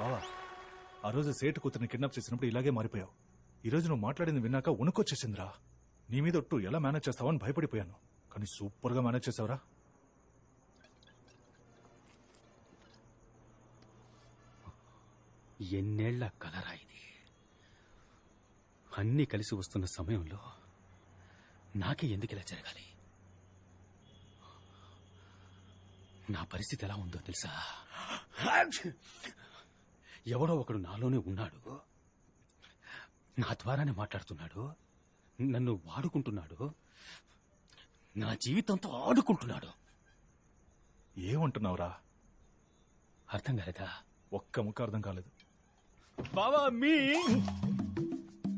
బావా ఆ రోజు సేటు కూతురిని కిడ్నాప్ చేసినప్పుడు ఇలాగే మారిపోయావు. ఈ రోజు నువ్వు మాట్లాడింది విన్నాక ఉనుకొచ్చేసిందిరా. నీ మీద ఒట్టు ఎలా మేనేజ్ చేస్తావని భయపడిపోయాను. కానీ సూపర్గా మేనేజ్ చేసావురా. ఎన్నేళ్ళ కలరా ఇది? అన్నీ కలిసి వస్తున్న సమయంలో నాకే ఎందుకు ఇలా జరగాలి? నా పరిస్థితి ఎలా ఉందో తెలుసా? ఎవడో ఒకడు నాలోనే ఉన్నాడు. నా ద్వారానే మాట్లాడుతున్నాడు. నన్ను వాడుకుంటున్నాడు. నా జీవితంతో ఆడుకుంటున్నాడు. ఏమంటున్నావురా? అర్థం కాలేదా? ఒక్క ముక్క అర్థం కాలేదు. బావా me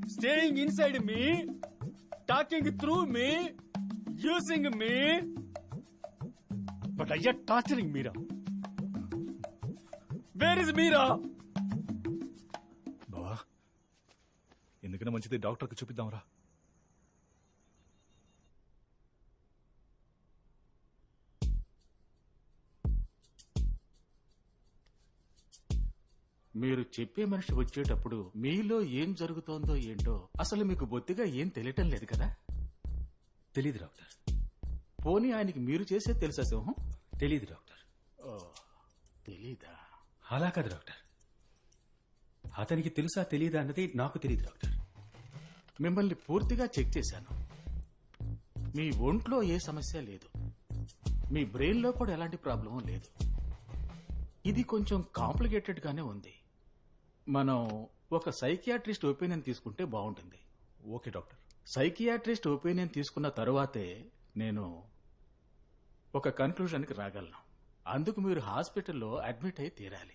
staying inside me talking through me using me. But అయ్యా టార్చరింగ్ మీరా? వేర్ ఇస్ మీరా? ఎందుకైనా మంచిది డాక్టర్కి చూపిద్దాంరా. మీరు చెప్పే మనిషి వచ్చేటప్పుడు మీలో ఏం జరుగుతోందో ఏంటో అసలు మీకు బొత్తిగా ఏం తెలియటం లేదు కదా? తెలీదు డాక్టర్. పోనీ ఆయనకి మీరు చేసే తెలుసా సింహం? తెలీదు డాక్టర్. ఓ, తెలీదా? అలా కాదు డాక్టర్. అతనికి తెలుసా తెలీదా అన్నది నాకు తెలియదు డాక్టర్. మిమ్మల్ని పూర్తిగా చెక్ చేశాను. మీ ఒంట్లో ఏ సమస్య లేదు. మీ బ్రెయిన్లో కూడా ఎలాంటి ప్రాబ్లం లేదు. ఇది కొంచెం కాంప్లికేటెడ్ గానే ఉంది. మనం ఒక సైకియాట్రిస్ట్ ఒపీనియన్ తీసుకుంటే బాగుంటుంది. Okay doctor. సైకియాట్రిస్ట్ ఒపీనియన్ తీసుకున్న తరువాతే నేను ఒక కన్క్లూజన్కి రాగలను. అందుకు మీరు హాస్పిటల్లో అడ్మిట్ అయి తీరాలి.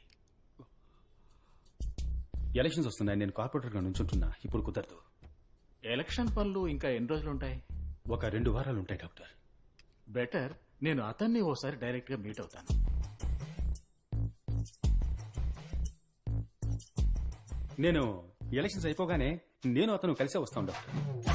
ఎలక్షన్స్ వస్తున్నాయి. నేను కార్పొరేటర్గా నుంచుంటున్నా. ఇప్పుడు కుదరదు. ఎలక్షన్ పనులు ఇంకా ఎన్ని రోజులు ఉంటాయి ఒక రెండు వారాలు ఉంటాయి డాక్టర్. బెటర్ నేను అతన్ని ఓసారి డైరెక్ట్గా మీట్ అవుతాను. నేను ఎలక్షన్స్ అయిపోగానే నేను అతను కలిసే వస్తాను డాక్టర్.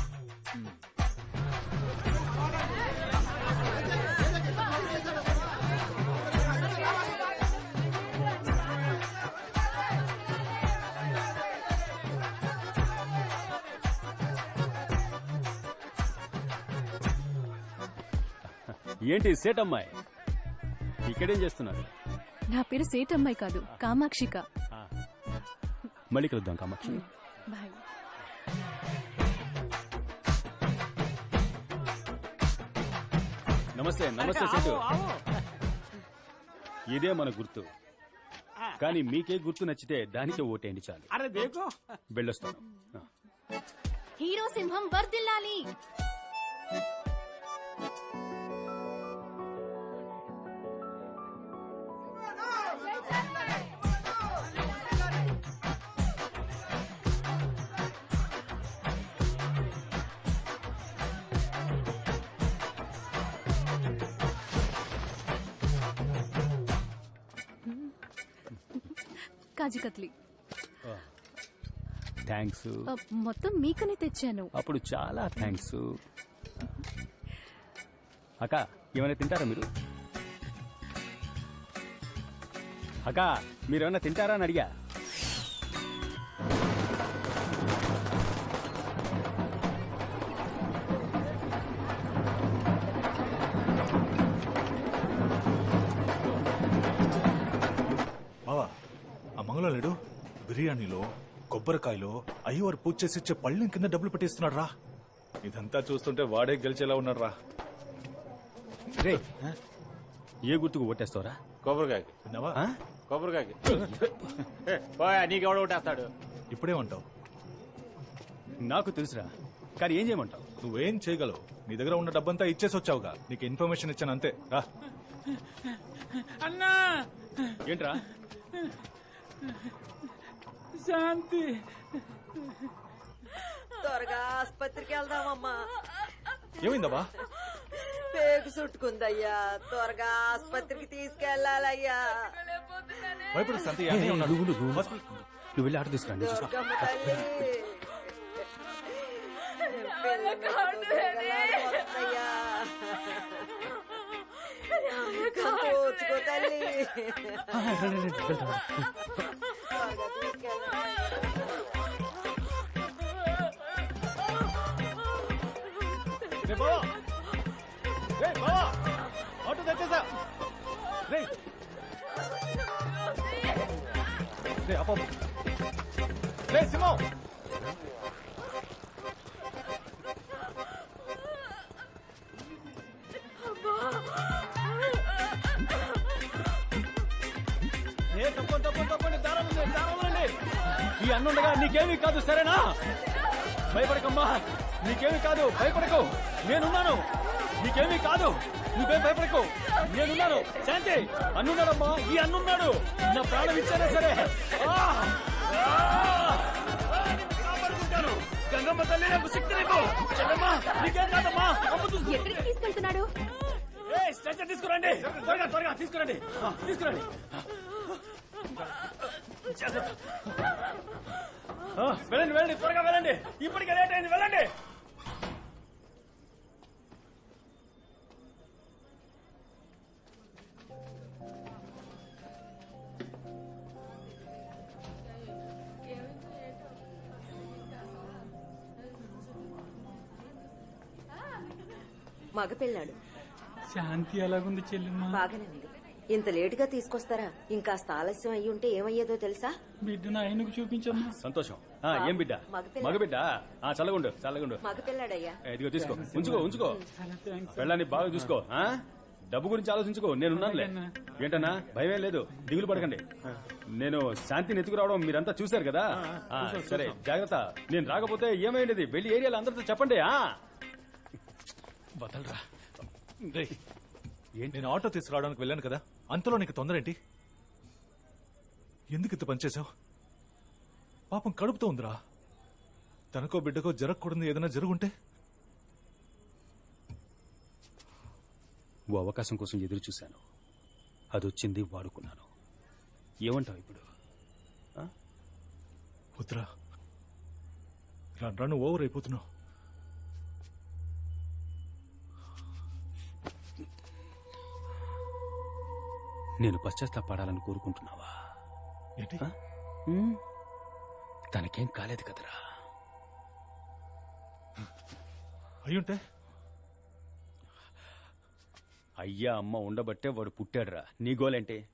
ఏంటి సేట్ అమ్మాయి ఇక్కడేం చేస్తున్నారు? నా పేరు సేటమ్మాయి కాదు కామాక్షిక. మళ్ళీ కలుద్దాం కామాక్షి. బాయ్. నమస్తే నమస్తే సేటు. ఇదే మన గుర్తు. కానీ మీకే గుర్తు నచ్చితే దానికే ఓటేయండి చాలు. అరే దేకో. వెళ్ళొస్తాను. హీరో సింహం వర్దిల్లాలి కాజీ కత్లీ. థ్యాంక్స్. మొత్తం మీకనే తెచ్చాను. అప్పుడు చాలా థ్యాంక్స్. అక్క ఏమైనా తింటారా మీరు? అక్క మీరేమైనా తింటారా అని అడిగా. మంగళం లేడు? బిర్యానీలో కొబ్బరికాయలో అయ్యవారు పూజ చేసి ఇచ్చే పళ్ళెం కింద డబ్బులు పెట్టిస్తున్నాడు రా ఇదంతా చూస్తుంటే వాడే గెలిచేలా ఉన్నాడు రా రే ఏ గుర్తుకు ఓటేస్తావరా? కొబ్బరికాయకి విన్నావా? కొబ్బరికాయకి ఏ, పోయా నీకెవడ ఒకటేస్తాడు ఇప్పుడేమంటావు నాకు తెలుసురా కానీ ఏం చేయమంటావు? నువ్వేం చేయగలవు? నీ దగ్గర ఉన్న డబ్బంతా ఇచ్చేసి వచ్చావుగా. నీకు ఇన్ఫర్మేషన్ ఇచ్చాను అంతే. రా. అన్నా! ఏంట్రా? శాంతి. త్వరగా ఆసుపత్రికి వెళ్దామమ్మా. ఏమైందబ్బా పేగు చుట్టుకుందయ్యా. త్వరగా ఆసుపత్రికి తీసుకెళ్ళాలయ్యా భయపడు సంతి నువ్వు నువ్వు. నువ్వు వెళ్ళి ఆట తీసుకురండి. దుర్గమ్మ తల్లి. ఓర్చుకో తల్లి ఆటో తెచ్చేసా. రే. రే అప్ప రే సింహం. ఈ అన్నుండగా నీకేమీ కాదు సరేనా? భయపడకమ్మా. నీకేమీ కాదు భయపడకు. నేనున్నాను. నీకేమీ కాదు నువ్వేం భయపడకు. నేనున్నాను. శాంతి అన్నున్నాడమ్మా. ఈ అన్నున్నాడు. నా ప్రాణం ఇచ్చానే సరే. ఆ! ఆ! కాపాడుకుంటాను. గంగమ్మ తల్లి నాకు శక్తి నీకు. చెల్లమ్మా నీకేం కాదమ్మా? అమ్మ ఎక్కడికి తీసుకెళ్తున్నాడు? స్ట్రెచర్ తీసుకురండి. త్వరగా త్వరగా తీసుకురండి. తీసుకురండి. వెళ్ళండి వెళ్ళండి త్వరగా వెళ్ళండి. ఇప్పటికే లేట్ అయింది వెళ్ళండి. మగపిల్లాడు. శాంతి ఎలాగుంది చెల్లెమ్మ? బాగానే ఉంది. ఇంత లేటుగా తీసుకొస్తారా? ఇంకాస్త ఆలస్యం అయ్యి ఉంటే ఏమయ్యేదో తెలుసా? బిడ్డను ఆయనకు చూపించమ్మా. సంతోషం. ఆ, ఏం బిడ్డ? మగపిల్ల. మగబిడ్డ? ఆ చల్లగుండు చల్లగుండు. మగపిల్లాడయ్యా ఏ, ఇదిగో తీసుకో. ఉంచుకో ఉంచుకో. పెళ్ళాన్ని బాగా చూసుకో ఆ? డబ్బు గురించి ఆలోచించుకో నేనున్నానులే. ఏంటన్నా? భయమే లేదు. దిగులు పడకండి. నేను శాంతిని ఎత్తుకురావడం మీరంతా చూశారు కదా? ఆ, సరే జాగ్రత్త. నేను రాకపోతే ఏమైంది? వెళ్ళి ఏరియాలో అందరితో చెప్పండి ఆ? వదలరా. నేను ఆటో తీసుకురావడానికి వెళ్ళాను కదా. అంతలో నీకు తొందర ఏంటి ఎందుకు ఇంత పనిచేశావు పాపం కడుపుతో ఉందిరా. తనకో బిడ్డకో జరగకూడదు ఏదైనా జరుగుంటే? ఓ అవకాశం కోసం ఎదురు చూశాను. అది వచ్చింది వాడుకున్నాను. ఏమంటావు ఇప్పుడు? వద్దురా. రాను రాను ఓవర్ అయిపోతున్నావు. నేను పశ్చాత్తాపడాలని కోరుకుంటున్నావా? ఏంటి? తనకేం కాలేదు కదరా. అయ్యుంటే? అయ్యా అమ్మ ఉండబట్టే వాడు పుట్టాడురా. నీ గోలేంటి.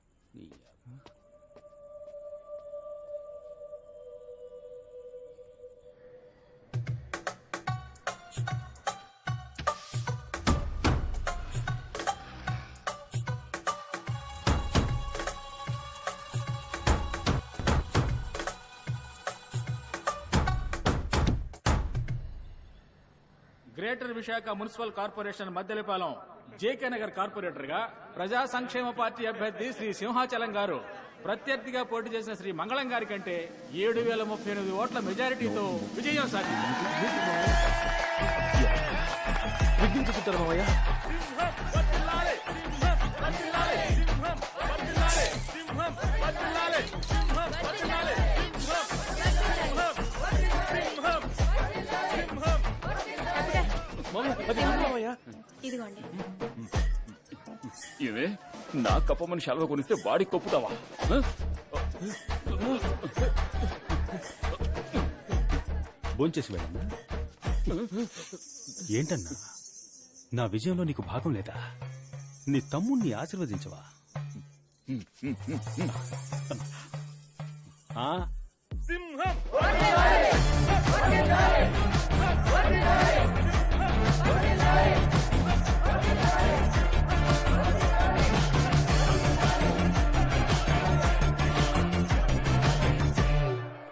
Greater Visakha municipal corporation Maddelapalem J K Nagar కార్పొరేటర్గా ప్రజా సంక్షేమ పార్టీ అభ్యర్థి శ్రీ సింహాచలం గారు. ప్రత్యర్థిగా పోటీ చేసిన శ్రీ మంగళం గారి కంటే ఏడు వేల ముప్పై ఎనిమిది ఓట్ల మెజారిటీతో విజయం సాధించారు ఇదిగోండి. ఇవే? నా కప్పమని శాలువ కొనిస్తే వాడికి కప్పుతావా? భోంచేసి వెళ్ళమ్మా. ఏంటన్నా? నా విజయంలో నీకు భాగం లేదా? నీ తమ్ముణ్ణి ఆశీర్వదించవా? సింహం!